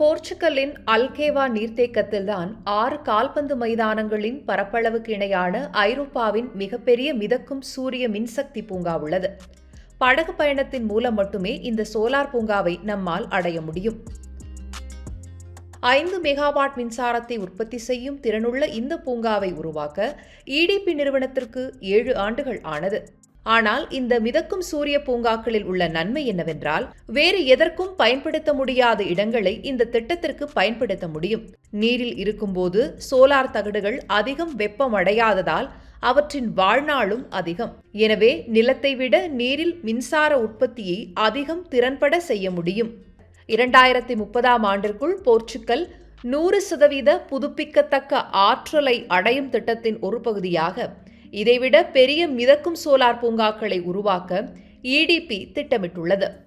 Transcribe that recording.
போர்ச்சுகலின் அல்கேவா நீர்த்தேக்கத்தில்தான் ஆறு கால்பந்து மைதானங்களின் பரப்பளவுக்கு இணையான ஐரோப்பாவின் மிகப்பெரிய மிதக்கும் சூரிய மின்சக்தி பூங்கா உள்ளது. படகு பயணத்தின் மூலம் மட்டுமே இந்த சோலார் பூங்காவை நம்மால் அடைய முடியும். ஐந்து மெகாவாட் மின்சாரத்தை உற்பத்தி செய்யும் திறனுள்ள இந்த பூங்காவை உருவாக்க இடிபி நிறுவனத்திற்கு ஏழு ஆண்டுகள் ஆனது. ஆனால் இந்த மிதக்கும் சூரிய பூங்காக்களில் உள்ள நன்மை என்னவென்றால் வேறு எதற்கும் பயன்படுத்த முடியாத இடங்களை இந்த திட்டத்திற்கு பயன்படுத்த முடியும். நீரில் இருக்கும்போது சோலார் தகடுகள் அதிகம் வெப்பமடையாததால் அவற்றின் வாழ்நாளும் அதிகம். எனவே நிலத்தை விட நீரில் மின்சார உற்பத்தியை அதிகம் திறன்பட செய்ய முடியும். இரண்டாயிரத்தி முப்பதாம் ஆண்டிற்குள் போர்ச்சுக்கல் நூறு சதவீத புதுப்பிக்கத்தக்க ஆற்றலை அடையும் திட்டத்தின் ஒரு பகுதியாக இதைவிட பெரிய மிதக்கும் சோலார் பூங்காக்களை உருவாக்க இடிபி திட்டமிட்டுள்ளது.